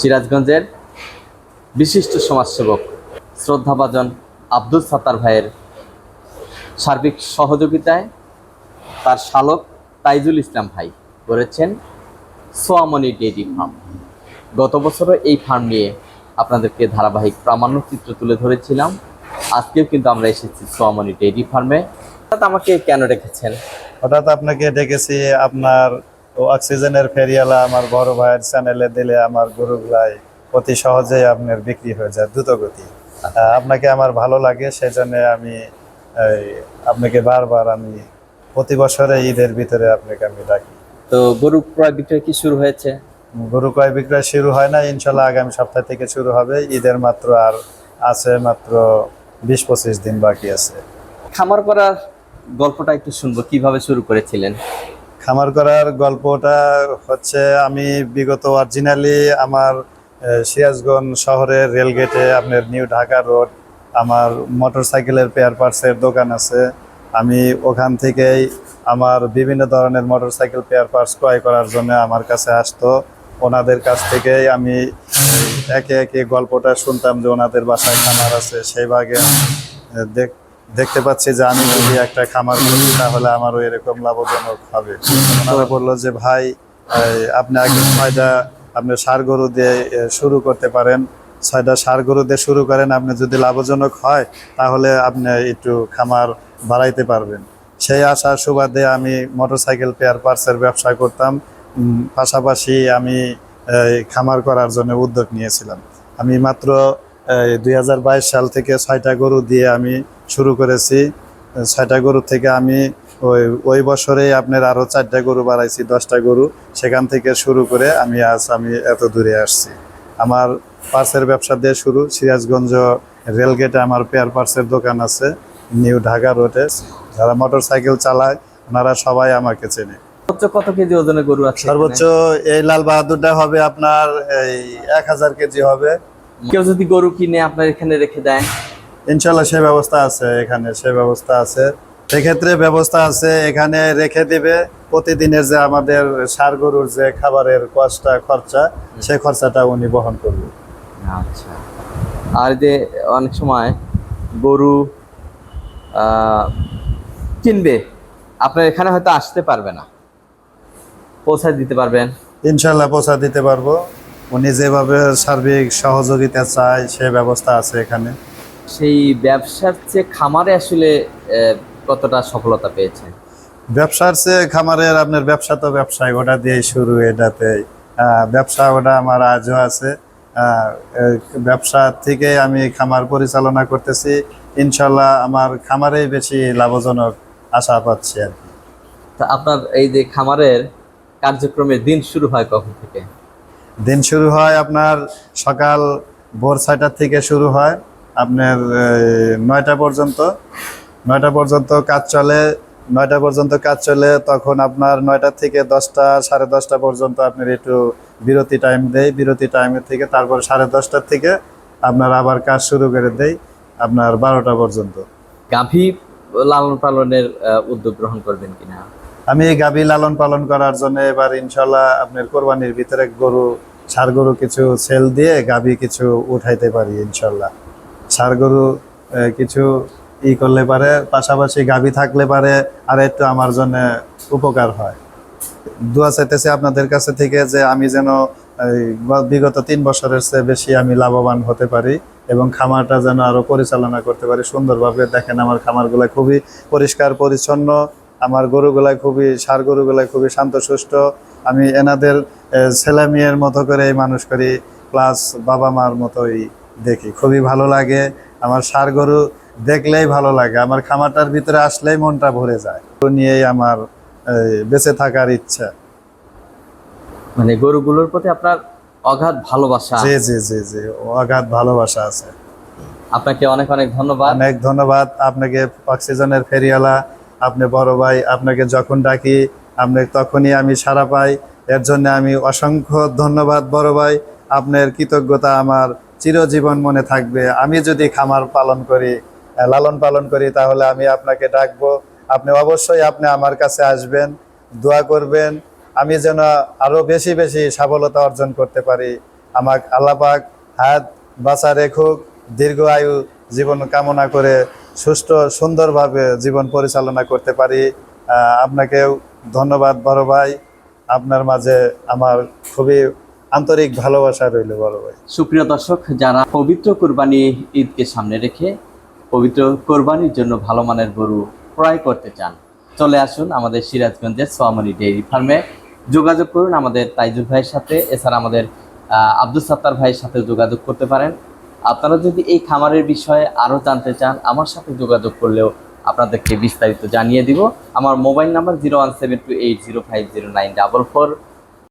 সিরাজগঞ্জের বিশিষ্ট সমাজসেবক শ্রদ্ধাভাজন আব্দুল সাত্তার ভাইয়ের সার্বিক সহযোগিতায় তার শালক তাইজুল ইসলাম ভাই করেছেন সোয়ামনি ডেইরি ফার্ম। গত বছরও এই ফার্ম নিয়ে আপনাদেরকে ধারাবাহিক প্রামাণ্য চিত্র তুলে ধরেছিলাম। আজকেও কিন্তু আমরা এসেছি সোয়ামনি ডেইরি ফার্মে। আমাকে কেন রেখেছেন হঠাৎ আপনাকে ডেকেছি আপনার ও অক্সিজেনের ফেরিয়ালা আমার বড় ভাইয়ের চ্যানেলে দিলে আমার গরুগুলাই অতি সহজেই আপনার বিক্রি হয়ে যায় দ্রুত গতি আপনাকে আমার ভালো লাগে সেজন্য আমি আপনাকে বারবার আমি প্রতি বছরে ঈদের ভিতরে আপনাকে আমি ডাকি। তো গরু ক্রয় বিক্রয় কি শুরু হয়েছে? গরু ক্রয় বিক্রয় শুরু হয় না ইনশাল্লাহ আগামী সপ্তাহ থেকে শুরু হবে। ঈদের মাত্র আর আছে মাত্র বিশ পঁচিশ দিন বাকি আছে। খামার করার গল্পটা একটু শুনব কীভাবে শুরু করেছিলেন? খামার করার গল্পটা হচ্ছে, আমি বিগত অরিজিনালি আমার সিরাজগঞ্জ শহরের রেলগেটে আপনার নিউ ঢাকা রোড, আমার মোটরসাইকেলের পেয়ার পার্টসের দোকান আছে। আমি ওখান থেকেই আমার বিভিন্ন ধরনের মোটরসাইকেল পেয়ার পার্টস ক্রয় করার জন্য আমার কাছে আসতো। ওনাদের কাছ থেকেই আমি একে একে গল্পটা শুনতাম যে ওনাদের বাসায় খামার আছে, সেই ভাগে দেখ- দেখতে পাচ্ছি যে আমি যদি একটা খামার করি, তাহলে আমারও এরকম লাভজনক হবে। ওনারা বলল যে, ভাই আপনি আগে ছয়টা, আপনি সার গরু দিয়ে শুরু করতে পারেন। ছয়টা সার গরু দিয়ে শুরু করেন, আপনি যদি লাভজনক হয়, তাহলে আপনি একটু খামার বাড়াইতে পারবেন। সেই আশার সুবাদে আমি মোটরসাইকেল পেয়ার পার্টসের ব্যবসা করতাম। পাশাপাশি আমি খামার করার জন্য উদ্যোগ নিয়েছিলাম। আমি মাত্র দুই হাজার বাইশ সাল থেকে ছয়টা গরু দিয়ে আমি শুরু করেছি। ছয়টা গরু থেকে আমি ওই ওই বছরেই আপনার আরও চারটা গরু বাড়াইছি দশটা গরু। সেখান থেকে শুরু করে আমি আজ আমি এত দূরে আসছি। আমার পার্সের ব্যবসা দিয়ে শুরু। সিরাজগঞ্জ রেলগেটে আমার পেয়ার পার্সের দোকান আছে নিউ ঢাকা রোডে। যারা মোটর সাইকেল চালায় ওনারা সবাই আমাকে চেনে। সর্বোচ্চ কত কেজি ওজনের গরু আছে সর্বোচ্চ এই লাল বাহাদুরটা হবে আপনার এই এক হাজার কেজি হবে। কেউ যদি গরু কিনে আপনার এখানে রেখে দেয়? ইনশাল্লাহ সে ব্যবস্থা আছে এখানে সে ব্যবস্থা আছে। সেক্ষেত্রে ব্যবস্থা আছে এখানে রেখে দিবে। প্রতিদিনের যে আমাদের সার গরুর যে খাবারের কষ্টা খরচা সে খরচাটা উনি বহন করবে। আচ্ছা। আর যে অনেক সময় গরু কিনবে আপনার এখানে হয়তো আসতে পারবে না। পৌঁছায় দিতে পারবেন। ইনশাল্লাহ পৌঁছা দিতে পারব। উনি যেভাবে সার্বিক সহযোগিতা চায় সে ব্যবস্থা আছে এখানে। সেই ব্যবসার চেয়ে খামারে আসলে কতটা সফলতা পেয়েছে? ব্যবসার চেয়ে খামারের আপনার ব্যবসা তো ব্যবসায় ওটা দিয়েই শুরু এটাতে। ব্যবসা ওটা আমার আজও আছে। ব্যবসা থেকে আমি খামার পরিচালনা করতেছি। ইনশাল্লাহ আমার খামারেই বেশি লাভজনক আশা পাচ্ছি আর কি। তা আপনার এই যে খামারের কার্যক্রমের দিন শুরু হয় কখন থেকে? দিন শুরু হয় আপনার সকাল ভোর ছয়টার থেকে শুরু হয় আপনার নয়টা পর্যন্ত। নয়টা পর্যন্ত কাজ চলে, নয়টা পর্যন্ত কাজ চলে, তখন আপনার নয়টা থেকে দশটা, সাড়ে দশটা পর্যন্ত আপনার একটু বিরতি টাইম দেয়। বিরতি টাইমের থেকে তারপর সাড়ে দশটার থেকে আপনার আবার কাজ শুরু করে দেয় আপনার বারোটা পর্যন্ত। গাভী লালন পালনের উদ্যোগ গ্রহণ করবেন কিনা? আমি এই গাভী লালন পালন করার জন্য এবার ইনশাল্লাহ আপনার কোরবানির ভিতরে গরু ষাড় গরু কিছু সেল দিয়ে গাভী কিছু উঠাইতে পারি ইনশাল্লাহ ষাড় গরু কিছু ই করলে পারে, পাশাপাশি গাভী থাকলে পারে, আর একটু আমার জন্য উপকার হয়। দোয়া চাইতেছি আপনাদের কাছে থেকে যে আমি যেন বিগত তিন বছরের চেয়ে বেশি আমি লাভবান হতে পারি এবং খামারটা যেন আরও পরিচালনা করতে পারি। সুন্দরভাবে দেখেন আমার খামারগুলো খুবই পরিষ্কার, পরিচ্ছন্ন আমার গরুগুলাই খুবই সার গরুগুলাই খুবই শান্তশিষ্ট আমি এনাদের ছেলে মেয়ের মতো করে মানুষ করি প্লাস বাবা মার মতোই দেখি। খুবই ভালো লাগে। আমার সার গরু দেখলেই ভালো লাগে। আমার খামারটার ভিতরে আসলেই মনটা ভরে যায়। নিয়েই আমার বেঁচে থাকার ইচ্ছা। মানে গরুগুলোর প্রতি আপনার অগাধ ভালোবাসা। জি জি জি জি অগাধ ভালোবাসা আছে। আপনাকে অনেক অনেক ধন্যবাদ। অনেক ধন্যবাদ। আপনাকে অক্সিজেনের ফেরিওয়ালা আপনি বড় ভাই, আপনাকে যখন ডাকি, আপনি তখনই আমি সাড়া পাই। এর জন্য আমি অসংখ্য ধন্যবাদ বড় ভাই। আপনার কৃতজ্ঞতা আমার চিরজীবন মনে থাকবে। আমি যদি খামার পালন করি লালন পালন করি, তাহলে আমি আপনাকে ডাকবো। আপনি অবশ্যই আপনি আমার কাছে আসবেন, দোয়া করবেন। আমি যেন আরও বেশি বেশি সফলতা অর্জন করতে পারি। আমাক আল্লাপাক হাত বাঁচা রেখুক, দীর্ঘ আয়ু জীবন কামনা করে সুষ্ঠু, সুন্দরভাবে জীবন পরিচালনা করতে পারি। আপনাকেও ধন্যবাদ বড় ভাই। আপনার মাঝে আমার খুবই আন্তরিক ভালোবাসা রইল বড় ভাই। সুপ্রিয় দর্শক, যারা পবিত্র কোরবানি ঈদকে সামনে রেখে পবিত্র কোরবানির জন্য ভালো মানের গরু ক্রয় করতে চান, চলে আসুন আমাদের সিরাজগঞ্জের সোয়ামনি ডেইরি ফার্মে। যোগাযোগ করুন আমাদের তাইজুল ভাইয়ের সাথে। এছাড়া আমাদের আব্দুল সাত্তার ভাইয়ের সাথে যোগাযোগ করতে পারেন। আপনারা যদি এই খামারের বিষয়ে আরও জানতে চান, আমার সাথে যোগাযোগ করলেও আপনাদেরকে বিস্তারিত জানিয়ে দিব। আমার mobile number zero one seven two eight zero five zero nine double four.